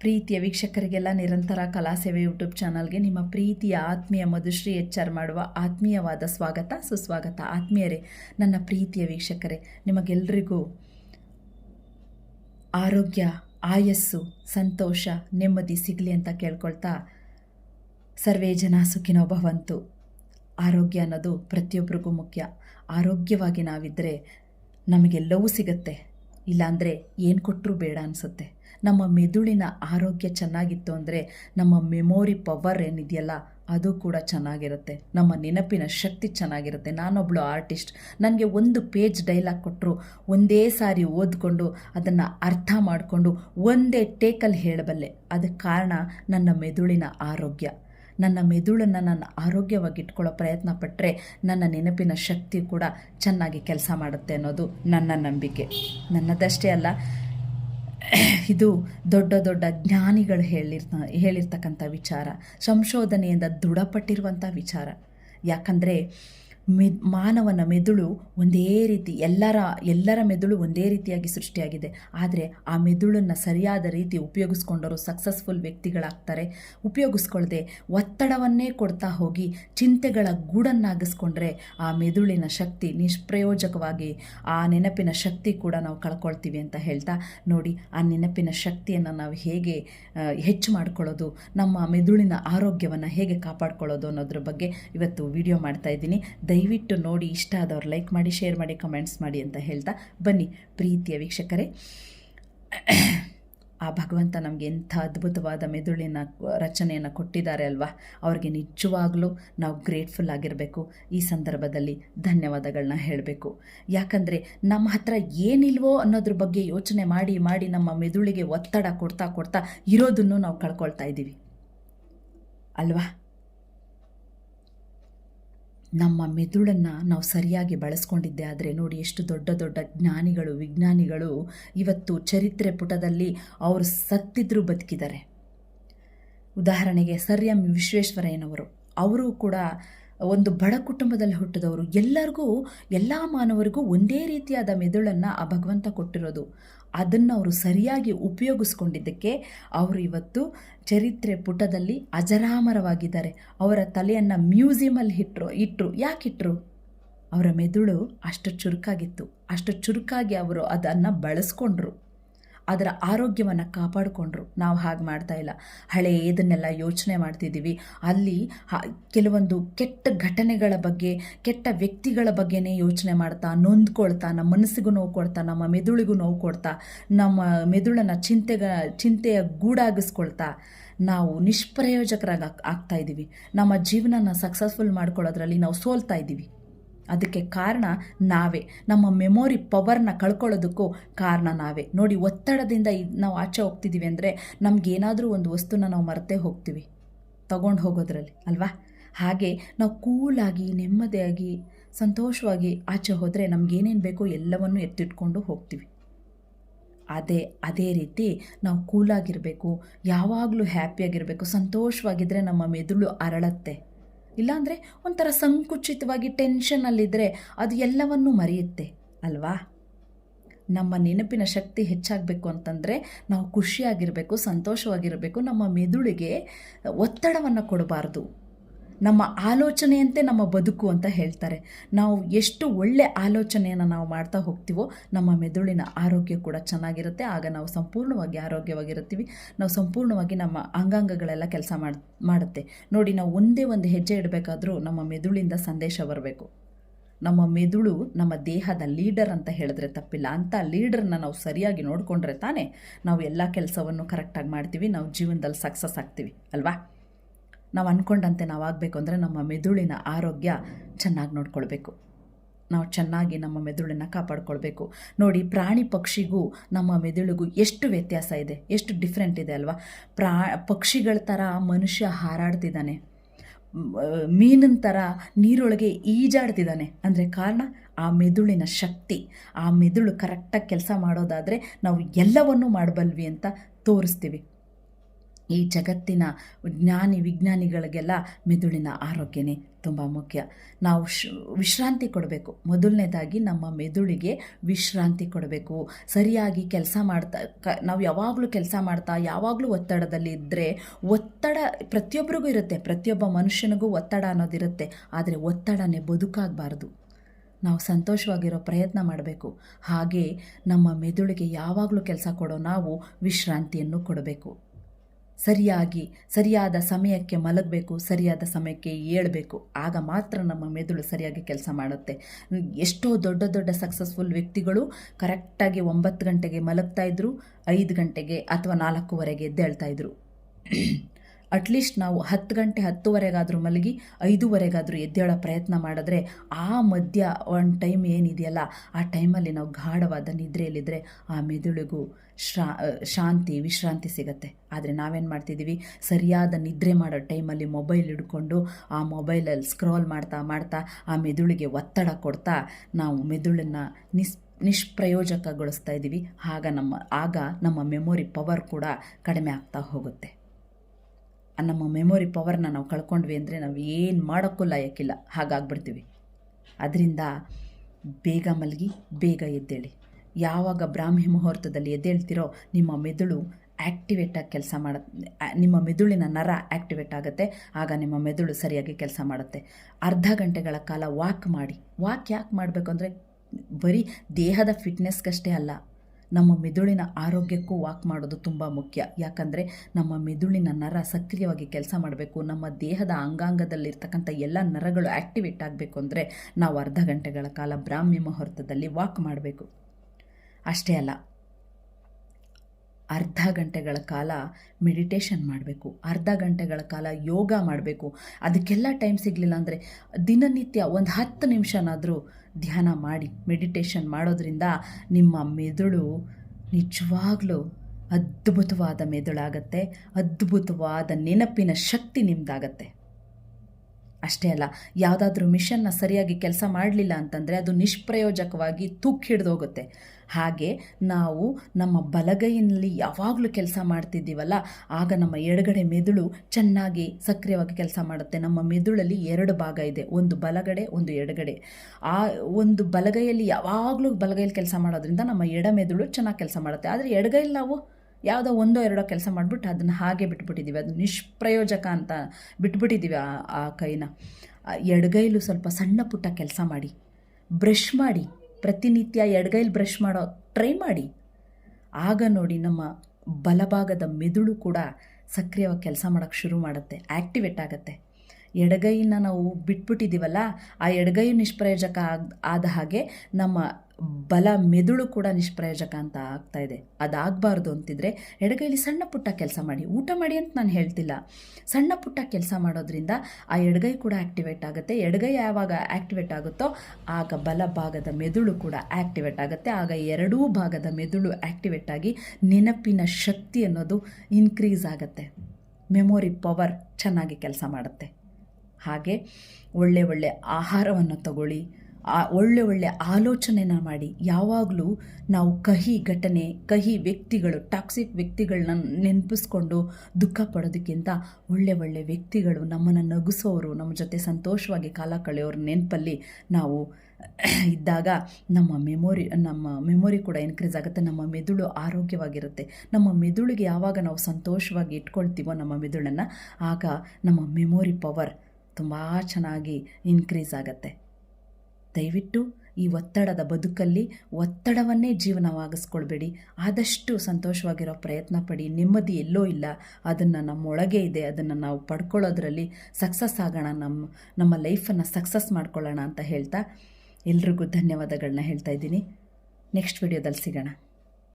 ಪ್ರೀತಿಯ ವೀಕ್ಷಕರಿಗೆಲ್ಲ ನಿರಂತರ ಕಲಾ ಸೇವೆ ಯೂಟ್ಯೂಬ್ ಚಾನಲ್ಗೆ ನಿಮ್ಮ ಪ್ರೀತಿಯ ಆತ್ಮೀಯ ಮಧುಶ್ರೀ ಎಚ್ಚರ್ ಮಾಡುವ ಆತ್ಮೀಯವಾದ ಸ್ವಾಗತ, ಸುಸ್ವಾಗತ. ಆತ್ಮೀಯರೇ, ನನ್ನ ಪ್ರೀತಿಯ ವೀಕ್ಷಕರೇ ನಿಮಗೆಲ್ಲರಿಗೂ ಆರೋಗ್ಯ, ಆಯಸ್ಸು, ಸಂತೋಷ, ನೆಮ್ಮದಿ ಸಿಗಲಿ ಅಂತ ಕೇಳ್ಕೊಳ್ತಾ ಸರ್ವೇ ಜನ ಸುಖಿನೋ ಭವಂತು. ಆರೋಗ್ಯ ಅನ್ನೋದು ಪ್ರತಿಯೊಬ್ಬರಿಗೂ ಮುಖ್ಯ. ಆರೋಗ್ಯವಾಗಿ ನಾವಿದ್ದರೆ ನಮಗೆಲ್ಲವೂ ಸಿಗುತ್ತೆ. ಇಲ್ಲಾಂದರೆ ಏನು ಕೊಟ್ಟರೂ ಬೇಡ ಅನಿಸುತ್ತೆ. ನಮ್ಮ ಮೆದುಳಿನ ಆರೋಗ್ಯ ಚೆನ್ನಾಗಿತ್ತು ಅಂದರೆ ನಮ್ಮ ಮೆಮೊರಿ ಪವರ್ ಏನಿದೆಯಲ್ಲ, ಅದು ಕೂಡ ಚೆನ್ನಾಗಿರುತ್ತೆ. ನಮ್ಮ ನೆನಪಿನ ಶಕ್ತಿ ಚೆನ್ನಾಗಿರುತ್ತೆ. ನಾನೊಬ್ಬಳು ಆರ್ಟಿಸ್ಟ್ ನನಗೆ ಒಂದು ಪೇಜ್ ಡೈಲಾಗ್ ಕೊಟ್ಟರು ಒಂದೇ ಸಾರಿ ಓದ್ಕೊಂಡು ಅದನ್ನು ಅರ್ಥ ಮಾಡಿಕೊಂಡು ಒಂದೇ ಟೇಕಲ್ಲಿ ಹೇಳಬಲ್ಲೆ. ಅದಕ್ಕೆ ಕಾರಣ ನನ್ನ ಮೆದುಳಿನ ಆರೋಗ್ಯ. ನನ್ನ ಮೆದುಳನ್ನು ನಾನು ಆರೋಗ್ಯವಾಗಿ ಇಟ್ಕೊಳ್ಳೋ ಪ್ರಯತ್ನ ಪಟ್ಟರೆ ನನ್ನ ನೆನಪಿನ ಶಕ್ತಿ ಕೂಡ ಚೆನ್ನಾಗಿ ಕೆಲಸ ಮಾಡುತ್ತೆ ಅನ್ನೋದು ನನ್ನ ನಂಬಿಕೆ. ನನ್ನದಷ್ಟೇ ಅಲ್ಲ ಇದು ದೊಡ್ಡ ದೊಡ್ಡ ಜ್ಞಾನಿಗಳು ಹೇಳಿರ್ತ ಹೇಳಿರ್ತಕ್ಕಂಥ ವಿಚಾರ. ಸಂಶೋಧನೆಯಿಂದ ದೃಢಪಟ್ಟಿರುವಂಥ ವಿಚಾರ. ಯಾಕಂದರೆ ಮೆ ಮಾನವನ ಮೆದುಳು ಒಂದೇ ರೀತಿ, ಎಲ್ಲರ ಎಲ್ಲರ ಮೆದುಳು ಒಂದೇ ರೀತಿಯಾಗಿ ಸೃಷ್ಟಿಯಾಗಿದೆ. ಆದರೆ ಆ ಮೆದುಳನ್ನು ಸರಿಯಾದ ರೀತಿ ಉಪಯೋಗಿಸ್ಕೊಂಡವರು ಸಕ್ಸಸ್ಫುಲ್ ವ್ಯಕ್ತಿಗಳಾಗ್ತಾರೆ. ಉಪಯೋಗಿಸ್ಕೊಳ್ಳದೆ ಒತ್ತಡವನ್ನೇ ಕೊಡ್ತಾ ಹೋಗಿ ಚಿಂತೆಗಳ ಗೂಡನ್ನಾಗಿಸ್ಕೊಂಡ್ರೆ ಆ ಮೆದುಳಿನ ಶಕ್ತಿ ನಿಷ್ಪ್ರಯೋಜಕವಾಗಿ, ಆ ನೆನಪಿನ ಶಕ್ತಿ ಕೂಡ ನಾವು ಕಳ್ಕೊಳ್ತೀವಿ ಅಂತ ಹೇಳ್ತಾ, ನೋಡಿ, ಆ ನೆನಪಿನ ಶಕ್ತಿಯನ್ನು ನಾವು ಹೇಗೆ ಹೆಚ್ಚು ಮಾಡ್ಕೊಳ್ಳೋದು, ನಮ್ಮ ಮೆದುಳಿನ ಆರೋಗ್ಯವನ್ನು ಹೇಗೆ ಕಾಪಾಡ್ಕೊಳ್ಳೋದು ಅನ್ನೋದ್ರ ಬಗ್ಗೆ ಇವತ್ತು ವಿಡಿಯೋ ಮಾಡ್ತಾ ಇದ್ದೀನಿ. ದಯವಿಟ್ಟು ನೋಡಿ ಇಷ್ಟ ಆದವ್ರು ಲೈಕ್ ಮಾಡಿ ಶೇರ್ ಮಾಡಿ ಕಮೆಂಟ್ಸ್ ಮಾಡಿ ಅಂತ ಹೇಳ್ತಾ ಬನ್ನಿ ಪ್ರೀತಿಯ ವೀಕ್ಷಕರೇ. ಆ ಭಗವಂತ ನಮಗೆ ಎಂಥ ಅದ್ಭುತವಾದ ಮೆದುಳಿನ ರಚನೆಯನ್ನು ಕೊಟ್ಟಿದ್ದಾರೆ ಅಲ್ವಾ? ಅವ್ರಿಗೆ ನಿಜವಾಗ್ಲೂ ನಾವು ಗ್ರೇಟ್ಫುಲ್ ಆಗಿರಬೇಕು. ಈ ಸಂದರ್ಭದಲ್ಲಿ ಧನ್ಯವಾದಗಳನ್ನ ಹೇಳಬೇಕು. ಯಾಕಂದರೆ ನಮ್ಮ ಹತ್ರ ಏನಿಲ್ವೋ ಅನ್ನೋದ್ರ ಬಗ್ಗೆ ಯೋಚನೆ ಮಾಡಿ ಮಾಡಿ ನಮ್ಮ ಮೆದುಳಿಗೆ ಒತ್ತಡ ಕೊಡ್ತಾ ಕೊಡ್ತಾ ಇರೋದನ್ನು ನಾವು ಕಳ್ಕೊಳ್ತಾ ಇದ್ದೀವಿ. ಅಲ್ವಾ? ನಮ್ಮ ಮೆದುಳನ್ನು ನಾವು ಸರಿಯಾಗಿ ಬಳಸ್ಕೊಂಡಿದ್ದೆ ಆದರೆ ನೋಡಿ ಎಷ್ಟು ದೊಡ್ಡ ದೊಡ್ಡ ಜ್ಞಾನಿಗಳು, ವಿಜ್ಞಾನಿಗಳು ಇವತ್ತು ಚರಿತ್ರೆ ಪುಟದಲ್ಲಿ ಅವರು ಸತ್ತಿದ್ರೂ ಬದುಕಿದ್ದಾರೆ. ಉದಾಹರಣೆಗೆ ಸರ್ ಎಂ ವಿಶ್ವೇಶ್ವರಯ್ಯನವರು, ಅವರು ಕೂಡ ಒಂದು ಬಡ ಕುಟುಂಬದಲ್ಲಿ ಹುಟ್ಟಿದವರು ಎಲ್ಲರಿಗೂ, ಎಲ್ಲ ಮಾನವರಿಗೂ ಒಂದೇ ರೀತಿಯಾದ ಮೆದುಳನ್ನು ಆ ಭಗವಂತ ಕೊಟ್ಟಿರೋದು. ಅದನ್ನು ಅವರು ಸರಿಯಾಗಿ ಉಪಯೋಗಿಸ್ಕೊಂಡಿದ್ದಕ್ಕೆ ಅವರು ಇವತ್ತು ಚರಿತ್ರೆ ಪುಟದಲ್ಲಿ ಅಜರಾಮರವಾಗಿದ್ದಾರೆ. ಅವರ ತಲೆಯನ್ನು ಮ್ಯೂಸಿಯಮಲ್ಲಿ ಇಟ್ಟರು ಇಟ್ಟರು ಯಾಕಿಟ್ಟರು ಅವರ ಮೆದುಳು ಅಷ್ಟು ಚುರುಕಾಗಿತ್ತು. ಅಷ್ಟು ಚುರುಕಾಗಿ ಅವರು ಅದನ್ನು ಬಳಸ್ಕೊಂಡ್ರು. ಅದರ ಆರೋಗ್ಯವನ್ನು ಕಾಪಾಡಿಕೊಂಡ್ರು. ನಾವು ಹಾಗೆ ಮಾಡ್ತಾ ಇಲ್ಲ. ಹಳೆಯದನ್ನೆಲ್ಲ ಯೋಚನೆ ಮಾಡ್ತಿದ್ದೀವಿ. ಅಲ್ಲಿ ಕೆಲವೊಂದು ಕೆಟ್ಟ ಘಟನೆಗಳ ಬಗ್ಗೆ, ಕೆಟ್ಟ ವ್ಯಕ್ತಿಗಳ ಬಗ್ಗೆನೇ ಯೋಚನೆ ಮಾಡ್ತಾ, ನೊಂದ್ಕೊಳ್ತಾ, ನಮ್ಮ ಮನಸ್ಸಿಗೂ ನೋವು ಕೊಡ್ತಾ, ನಮ್ಮ ಮೆದುಳಿಗೂ ನೋವು ಕೊಡ್ತಾ, ನಮ್ಮ ಮೆದುಳನ್ನು ಚಿಂತೆಗ, ಚಿಂತೆಯ ಗೂಡಾಗಿಸ್ಕೊಳ್ತಾ ನಾವು ನಿಷ್ಪ್ರಯೋಜಕರಾಗಿ ಆಗ್ತಾ ಇದ್ದೀವಿ. ನಮ್ಮ ಜೀವನನ ಸಕ್ಸಸ್ಫುಲ್ ಮಾಡ್ಕೊಳ್ಳೋದ್ರಲ್ಲಿ ನಾವು ಸೋಲ್ತಾ ಇದ್ದೀವಿ. ಅದಕ್ಕೆ ಕಾರಣ ನಾವೇ. ನಮ್ಮ ಮೆಮೊರಿ ಪವರ್ನ ಕಳ್ಕೊಳ್ಳೋದಕ್ಕೂ ಕಾರಣ ನಾವೇ. ನೋಡಿ, ಒತ್ತಡದಿಂದ ನಾವು ಆಚೆ ಹೋಗ್ತಿದ್ದೀವಿ ಅಂದರೆ ನಮಗೇನಾದರೂ ಒಂದು ವಸ್ತುನ ನಾವು ಮರೆತೇ ಹೋಗ್ತೀವಿ. ತಗೊಂಡು ಹೋಗೋದ್ರಲ್ಲಿ, ಅಲ್ವಾ? ಹಾಗೆ ನಾವು ಕೂಲಾಗಿ, ನೆಮ್ಮದಿಯಾಗಿ, ಸಂತೋಷವಾಗಿ ಆಚೆ ಹೋದರೆ ನಮಗೇನೇನು ಬೇಕೋ ಎಲ್ಲವನ್ನೂ ಎತ್ತಿಟ್ಕೊಂಡು ಹೋಗ್ತೀವಿ. ಅದೇ ಅದೇ ರೀತಿ ನಾವು ಕೂಲಾಗಿರಬೇಕು, ಯಾವಾಗಲೂ ಹ್ಯಾಪಿಯಾಗಿರಬೇಕು ಸಂತೋಷವಾಗಿದ್ದರೆ ನಮ್ಮ ಮೆದುಳು ಅರಳತ್ತೆ. ಇಲ್ಲಾಂದರೆ ಒಂಥರ ಸಂಕುಚಿತವಾಗಿ ಟೆನ್ಷನ್ನಲ್ಲಿದ್ದರೆ ಅದು ಎಲ್ಲವನ್ನೂ ಮರೆಯುತ್ತೆ, ಅಲ್ವಾ? ನಮ್ಮ ನೆನಪಿನ ಶಕ್ತಿ ಹೆಚ್ಚಾಗಬೇಕು ಅಂತಂದರೆ ನಾವು ಖುಷಿಯಾಗಿರಬೇಕು, ಸಂತೋಷವಾಗಿರಬೇಕು, ನಮ್ಮ ಮೆದುಳಿಗೆ ಒತ್ತಡವನ್ನು ಕೊಡಬಾರ್ದು. ನಮ್ಮ ಆಲೋಚನೆಯಂತೆ ನಮ್ಮ ಬದುಕು ಅಂತ ಹೇಳ್ತಾರೆ. ನಾವು ಎಷ್ಟು ಒಳ್ಳೆ ಆಲೋಚನೆಯನ್ನು ನಾವು ಮಾಡ್ತಾ ಹೋಗ್ತೀವೋ ನಮ್ಮ ಮೆದುಳಿನ ಆರೋಗ್ಯ ಕೂಡ ಚೆನ್ನಾಗಿರುತ್ತೆ. ಆಗ ನಾವು ಸಂಪೂರ್ಣವಾಗಿ ಆರೋಗ್ಯವಾಗಿರ್ತೀವಿ ನಾವು ಸಂಪೂರ್ಣವಾಗಿ ನಮ್ಮ ಅಂಗಾಂಗಗಳೆಲ್ಲ ಕೆಲಸ ಮಾಡ್, ಮಾಡುತ್ತೆ. ನೋಡಿ, ನಾವು ಒಂದೇ ಒಂದು ಹೆಜ್ಜೆ ಇಡಬೇಕಾದ್ರೂ ನಮ್ಮ ಮೆದುಳಿಂದ ಸಂದೇಶ ಬರಬೇಕು. ನಮ್ಮ ಮೆದುಳು ನಮ್ಮ ದೇಹದ ಲೀಡರ್ ಅಂತ ಹೇಳಿದ್ರೆ ತಪ್ಪಿಲ್ಲ. ಅಂತ ಲೀಡರ್ನ ನಾವು ಸರಿಯಾಗಿ ನೋಡಿಕೊಂಡ್ರೆ ತಾನೇ ನಾವು ಎಲ್ಲ ಕೆಲಸವನ್ನು ಕರೆಕ್ಟಾಗಿ ಮಾಡ್ತೀವಿ. ನಾವು ಜೀವನದಲ್ಲಿ ಸಕ್ಸಸ್ ಆಗ್ತೀವಿ. ಅಲ್ವಾ? ನಾವು ಅಂದ್ಕೊಂಡಂತೆ ನಾವು ಆಗಬೇಕು ಅಂದರೆ ನಮ್ಮ ಮೆದುಳಿನ ಆರೋಗ್ಯ ಚೆನ್ನಾಗಿ ನೋಡ್ಕೊಳ್ಬೇಕು. ನಾವು ಚೆನ್ನಾಗಿ ನಮ್ಮ ಮೆದುಳನ್ನು ಕಾಪಾಡ್ಕೊಳ್ಬೇಕು. ನೋಡಿ, ಪ್ರಾಣಿ ಪಕ್ಷಿಗೂ ನಮ್ಮ ಮೆದುಳಿಗೂ ಎಷ್ಟು ವ್ಯತ್ಯಾಸ ಇದೆ, ಎಷ್ಟು ಡಿಫ್ರೆಂಟ್ ಇದೆ ಅಲ್ವಾ? ಪ್ರಾ, ಪಕ್ಷಿಗಳ ಥರ ಮನುಷ್ಯ ಹಾರಾಡ್ತಿದ್ದಾನೆ ಮೀನಿನ ಥರ ನೀರೊಳಗೆ ಈಜಾಡ್ತಿದ್ದಾನೆ ಅಂದರೆ ಕಾರಣ? ಆ ಮೆದುಳಿನ ಶಕ್ತಿ. ಆ ಮೆದುಳು ಕರೆಕ್ಟಾಗಿ ಕೆಲಸ ಮಾಡೋದಾದರೆ ನಾವು ಎಲ್ಲವನ್ನೂ ಮಾಡಬಲ್ವಿ ಅಂತ ತೋರಿಸ್ತೀವಿ. ಈ ಜಗತ್ತಿನ ಜ್ಞಾನಿ ವಿಜ್ಞಾನಿಗಳಿಗೆಲ್ಲ ಮೆದುಳಿನ ಆರೋಗ್ಯನೇ ತುಂಬ ಮುಖ್ಯ. ನಾವು ವಿಶ್ರಾಂತಿ ಕೊಡಬೇಕು. ಮೊದಲನೇದಾಗಿ ನಮ್ಮ ಮೆದುಳಿಗೆ ವಿಶ್ರಾಂತಿ ಕೊಡಬೇಕು. ಸರಿಯಾಗಿ ಕೆಲಸ ಮಾಡ್ತಾ, ಕ, ನಾವು ಯಾವಾಗಲೂ ಕೆಲಸ ಮಾಡ್ತಾ, ಯಾವಾಗಲೂ ಒತ್ತಡದಲ್ಲಿ ಇದ್ದರೆ ಒತ್ತಡ ಪ್ರತಿಯೊಬ್ಬರಿಗೂ ಇರುತ್ತೆ. ಪ್ರತಿಯೊಬ್ಬ ಮನುಷ್ಯನಿಗೂ ಒತ್ತಡ ಅನ್ನೋದಿರುತ್ತೆ ಆದರೆ ಒತ್ತಡನೇ ಬದುಕಾಗಬಾರ್ದು. ನಾವು ಸಂತೋಷವಾಗಿರೋ ಪ್ರಯತ್ನ ಮಾಡಬೇಕು. ಹಾಗೆ ನಮ್ಮ ಮೆದುಳಿಗೆ ಯಾವಾಗಲೂ ಕೆಲಸ ಕೊಡೋ ನಾವು ವಿಶ್ರಾಂತಿಯನ್ನು ಕೊಡಬೇಕು. ಸರಿಯಾಗಿ, ಸರಿಯಾದ ಸಮಯಕ್ಕೆ ಮಲಗಬೇಕು, ಸರಿಯಾದ ಸಮಯಕ್ಕೆ ಏಳಬೇಕು. ಆಗ ಮಾತ್ರ ನಮ್ಮ ಮೆದುಳು ಸರಿಯಾಗಿ ಕೆಲಸ ಮಾಡುತ್ತೆ. ಎಷ್ಟೋ ದೊಡ್ಡ ದೊಡ್ಡ ಸಕ್ಸಸ್ಫುಲ್ ವ್ಯಕ್ತಿಗಳು ಕರೆಕ್ಟಾಗಿ ಒಂಬತ್ತು ಗಂಟೆಗೆ ಮಲಗ್ತಾ ಇದ್ರು, ಐದು ಗಂಟೆಗೆ ಅಥವಾ ನಾಲ್ಕೂವರೆಗೆ ಎದ್ದೇಳ್ತಾ ಇದ್ರು. ಅಟ್ಲೀಸ್ಟ್ ನಾವು ಹತ್ತು ಗಂಟೆ ಹತ್ತುವರೆಗಾದರೂ ಮಲಗಿ, ಐದೂವರೆಗಾದರೂ ಎದ್ದೇಳೋ ಪ್ರಯತ್ನ ಮಾಡಿದ್ರೆ ಆ ಮಧ್ಯ ಒಂದು ಟೈಮ್ ಏನಿದೆಯಲ್ಲ, ಆ ಟೈಮಲ್ಲಿ ನಾವು ಗಾಢವಾದ ನಿದ್ರೆಯಲ್ಲಿದ್ದರೆ ಆ ಮೆದುಳಿಗೂ ಶ್ರಾ ಶಾಂತಿ, ವಿಶ್ರಾಂತಿ ಸಿಗುತ್ತೆ. ಆದರೆ ನಾವೇನು ಮಾಡ್ತಿದ್ದೀವಿ ಸರಿಯಾದ ನಿದ್ರೆ ಮಾಡೋ ಟೈಮಲ್ಲಿ ಮೊಬೈಲ್ ಹಿಡ್ಕೊಂಡು ಆ ಮೊಬೈಲಲ್ಲಿ ಸ್ಕ್ರಾಲ್ ಮಾಡ್ತಾ ಮಾಡ್ತಾ ಆ ಮೆದುಳಿಗೆ ಒತ್ತಡ ಕೊಡ್ತಾ ನಾವು ಮೆದುಳನ್ನು ನಿಸ್, ನಿಷ್ಪ್ರಯೋಜಕಗೊಳಿಸ್ತಾ ಇದ್ದೀವಿ ಆಗ ನಮ್ಮ ಆಗ ನಮ್ಮ ಮೆಮೊರಿ ಪವರ್ ಕೂಡ ಕಡಿಮೆ ಆಗ್ತಾ ಹೋಗುತ್ತೆ. ನಮ್ಮ ಮೆಮೊರಿ ಪವರ್ನ ನಾವು ಕಳ್ಕೊಂಡ್ವಿ ಅಂದರೆ ನಾವು ಏನು ಮಾಡೋಕ್ಕೂ ಲಾಯಕ್ಕಿಲ್ಲ. ಹಾಗಾಗ್ಬಿಡ್ತೀವಿ. ಅದರಿಂದ ಬೇಗ ಮಲಗಿ, ಬೇಗ ಎದ್ದೇಳಿ. ಯಾವಾಗ ಬ್ರಾಹ್ಮಿ ಮುಹೂರ್ತದಲ್ಲಿ ಎದ್ದೇಳ್ತಿರೋ ನಿಮ್ಮ ಮೆದುಳು ಆ್ಯಕ್ಟಿವೇಟಾಗಿ ಕೆಲಸ ಮಾಡ ನಿಮ್ಮ ಮೆದುಳಿನ ನರ ಆ್ಯಕ್ಟಿವೇಟ್ ಆಗುತ್ತೆ. ಆಗ ನಿಮ್ಮ ಮೆದುಳು ಸರಿಯಾಗಿ ಕೆಲಸ ಮಾಡುತ್ತೆ. ಅರ್ಧ ಗಂಟೆಗಳ ಕಾಲ ವಾಕ್ ಮಾಡಿ. ವಾಕ್ ಯಾಕೆ ಮಾಡಬೇಕು ಅಂದರೆ ಬರೀ ದೇಹದ ಫಿಟ್ನೆಸ್ಗಷ್ಟೇ ಅಲ್ಲ. ನಮ್ಮ ಮೆದುಳಿನ ಆರೋಗ್ಯಕ್ಕೂ ವಾಕ್ ಮಾಡೋದು ತುಂಬ ಮುಖ್ಯ. ಯಾಕಂದರೆ ನಮ್ಮ ಮೆದುಳಿನ ನರ ಸಕ್ರಿಯವಾಗಿ ಕೆಲಸ ಮಾಡಬೇಕು. ನಮ್ಮ ದೇಹದ ಅಂಗಾಂಗದಲ್ಲಿರ್ತಕ್ಕಂಥ ಎಲ್ಲ ನರಗಳು ಆ್ಯಕ್ಟಿವೇಟ್ ಆಗಬೇಕು ಅಂದರೆ ನಾವು ಅರ್ಧ ಗಂಟೆಗಳ ಕಾಲ ಬ್ರಾಹ್ಮ್ಯ ಮುಹೂರ್ತದಲ್ಲಿ ವಾಕ್ ಮಾಡಬೇಕು. ಅಷ್ಟೇ ಅಲ್ಲ, ಅರ್ಧ ಗಂಟೆಗಳ ಕಾಲ ಮೆಡಿಟೇಷನ್ ಮಾಡಬೇಕು. ಅರ್ಧ ಗಂಟೆಗಳ ಕಾಲ ಯೋಗ ಮಾಡಬೇಕು. ಅದಕ್ಕೆಲ್ಲ ಟೈಮ್ ಸಿಗಲಿಲ್ಲ ಅಂದರೆ ದಿನನಿತ್ಯ ಒಂದು ಹತ್ತು ನಿಮಿಷನಾದರೂ ಧ್ಯಾನ ಮಾಡಿ ಮೆಡಿಟೇಷನ್ ಮಾಡೋದ್ರಿಂದ ನಿಮ್ಮ ಮೆದುಳು ನಿಜವಾಗ್ಲೂ ಅದ್ಭುತವಾದ ಮೆದುಳಾಗತ್ತೆ, ಅದ್ಭುತವಾದ ನೆನಪಿನ ಶಕ್ತಿ ನಿಮ್ಮದಾಗತ್ತೆ ಅಷ್ಟೇ ಅಲ್ಲ, ಯಾವುದಾದ್ರೂ ಮಿಷನ್ನ ಸರಿಯಾಗಿ ಕೆಲಸ ಮಾಡಲಿಲ್ಲ ಅಂತಂದರೆ ಅದು ನಿಷ್ಪ್ರಯೋಜಕವಾಗಿ ತೂಕ್ ಹಿಡಿದೋಗುತ್ತೆ. ಹಾಗೆ ನಾವು ನಮ್ಮ ಬಲಗೈಯಲ್ಲಿ ಯಾವಾಗಲೂ ಕೆಲಸ ಮಾಡ್ತಿದ್ದೀವಲ್ಲ, ಆಗ ನಮ್ಮ ಎಡಗಡೆ ಮೆದುಳು ಚೆನ್ನಾಗಿ ಸಕ್ರಿಯವಾಗಿ ಕೆಲಸ ಮಾಡುತ್ತೆ. ನಮ್ಮ ಮೆದುಳಲ್ಲಿ ಎರಡು ಭಾಗ ಇದೆ, ಒಂದು ಬಲಗಡೆ, ಒಂದು ಎಡಗಡೆ. ಆ ಒಂದು ಬಲಗೈಯಲ್ಲಿ ಯಾವಾಗಲೂ ಬಲಗೈಯಲ್ಲಿ ಕೆಲಸ ಮಾಡೋದ್ರಿಂದ ನಮ್ಮ ಎಡ ಮೆದುಳು ಚೆನ್ನಾಗಿ ಕೆಲಸ ಮಾಡುತ್ತೆ. ಆದರೆ ಎಡಗೈಯಲ್ಲಿ ನಾವು ಯಾವುದೋ ಒಂದೋ ಎರಡೋ ಕೆಲಸ ಮಾಡಿಬಿಟ್ಟು ಅದನ್ನು ಹಾಗೆ ಬಿಟ್ಬಿಟ್ಟಿದ್ದೀವಿ. ಅದು ನಿಷ್ಪ್ರಯೋಜಕ ಅಂತ ಬಿಟ್ಬಿಟ್ಟಿದ್ದೀವಿ ಆ ಆ ಕೈನ. ಎಡಗೈಲು ಸ್ವಲ್ಪ ಸಣ್ಣ ಪುಟ್ಟ ಕೆಲಸ ಮಾಡಿ, ಬ್ರಷ್ ಮಾಡಿ ಪ್ರತಿನಿತ್ಯ ಎಡಗೈಲಿ ಬ್ರಷ್ ಮಾಡೋ ಟ್ರೈ ಮಾಡಿ. ಆಗ ನೋಡಿ ನಮ್ಮ ಬಲಭಾಗದ ಮೆದುಳು ಕೂಡ ಸಕ್ರಿಯವಾಗಿ ಕೆಲಸ ಮಾಡೋಕ್ಕೆ ಶುರು ಮಾಡುತ್ತೆ ಆ್ಯಕ್ಟಿವೇಟ್ ಆಗುತ್ತೆ. ಎಡಗೈನ ನಾವು ಬಿಟ್ಬಿಟ್ಟಿದ್ದೀವಲ್ಲ ಆ ಎಡಗೈ ನಿಷ್ಪ್ರಯೋಜಕ ಆದ ಹಾಗೆ ನಮ್ಮ ಬಲ ಮೆದುಳು ಕೂಡ ನಿಷ್ಪ್ರಯೋಜಕ ಅಂತ ಆಗ್ತಾ ಇದೆ. ಅದಾಗಬಾರ್ದು ಅಂತಿದ್ರೆ ಎಡಗೈಲಿ ಸಣ್ಣ ಪುಟ್ಟ ಕೆಲಸ ಮಾಡಿ, ಊಟ ಮಾಡಿ ಅಂತ ನಾನು ಹೇಳ್ತಿಲ್ಲ. ಸಣ್ಣ ಪುಟ್ಟ ಕೆಲಸ ಮಾಡೋದ್ರಿಂದ ಆ ಎಡಗೈ ಕೂಡ ಆ್ಯಕ್ಟಿವೇಟ್ ಆಗುತ್ತೆ. ಎಡಗೈ ಯಾವಾಗ ಆ್ಯಕ್ಟಿವೇಟ್ ಆಗುತ್ತೋ ಆಗ ಬಲ ಭಾಗದ ಮೆದುಳು ಕೂಡ ಆ್ಯಕ್ಟಿವೇಟ್ ಆಗುತ್ತೆ. ಆಗ ಎರಡೂ ಭಾಗದ ಮೆದುಳು ಆ್ಯಕ್ಟಿವೇಟ್ ಆಗಿ ನೆನಪಿನ ಶಕ್ತಿ ಅನ್ನೋದು ಇನ್ಕ್ರೀಸ್ ಆಗುತ್ತೆ. ಮೆಮೊರಿ ಪವರ್ ಚೆನ್ನಾಗಿ ಕೆಲಸ ಮಾಡುತ್ತೆ. ಹಾಗೆ ಒಳ್ಳೆ ಒಳ್ಳೆ ಆಹಾರವನ್ನು ತಗೊಳ್ಳಿ ಆ ಒಳ್ಳೆ ಒಳ್ಳೆ ಆಲೋಚನೆನ ಮಾಡಿ. ಯಾವಾಗಲೂ ನಾವು ಕಹಿ ಘಟನೆ, ಕಹಿ ವ್ಯಕ್ತಿಗಳು ಟಾಕ್ಸಿಕ್ ವ್ಯಕ್ತಿಗಳನ್ನ ನೆನಪಿಸ್ಕೊಂಡು ದುಃಖ ಪಡೋದಕ್ಕಿಂತ ಒಳ್ಳೆ ಒಳ್ಳೆ ವ್ಯಕ್ತಿಗಳು ನಮ್ಮನ್ನು ನಗಿಸೋರು, ನಮ್ಮ ಜೊತೆ ಸಂತೋಷವಾಗಿ ಕಾಲ ಕಳೆಯೋರು ನೆನಪಲ್ಲಿ ನಾವು ಇದ್ದಾಗ ನಮ್ಮ ಮೆಮೊರಿ ನಮ್ಮ ಮೆಮೊರಿ ಕೂಡ ಇನ್ಕ್ರೀಸ್ ಆಗುತ್ತೆ. ನಮ್ಮ ಮೆದುಳು ಆರೋಗ್ಯವಾಗಿರುತ್ತೆ. ನಮ್ಮ ಮೆದುಳಿಗೆ ಯಾವಾಗ ನಾವು ಸಂತೋಷವಾಗಿ ಇಟ್ಕೊಳ್ತೀವೋ ನಮ್ಮ ಮೆದುಳನ್ನು, ಆಗ ನಮ್ಮ ಮೆಮೊರಿ ಪವರ್ ತುಂಬ ಚೆನ್ನಾಗಿ ಇನ್ಕ್ರೀಸ್ ಆಗುತ್ತೆ. ದಯವಿಟ್ಟು ಈ ಒತ್ತಡದ ಬದುಕಲ್ಲಿ ಒತ್ತಡವನ್ನೇ ಜೀವನವಾಗಿಸ್ಕೊಳ್ಬೇಡಿ. ಆದಷ್ಟು ಸಂತೋಷವಾಗಿರೋ ಪ್ರಯತ್ನ ಪಡಿ. ನೆಮ್ಮದಿ ಎಲ್ಲೋ ಇಲ್ಲ. ಅದನ್ನು ನಮ್ಮೊಳಗೆ ಇದೆ. ಅದನ್ನು ನಾವು ಪಡ್ಕೊಳ್ಳೋದ್ರಲ್ಲಿ ಸಕ್ಸಸ್ ಆಗೋಣ. ನಮ್ಮ ನಮ್ಮ ಲೈಫನ್ನು ಸಕ್ಸಸ್ ಮಾಡ್ಕೊಳ್ಳೋಣ ಅಂತ ಹೇಳ್ತಾ ಎಲ್ರಿಗೂ ಧನ್ಯವಾದಗಳನ್ನ ಹೇಳ್ತಾ ಇದ್ದೀನಿ. ನೆಕ್ಸ್ಟ್ ವಿಡಿಯೋದಲ್ಲಿ ಸಿಗೋಣ.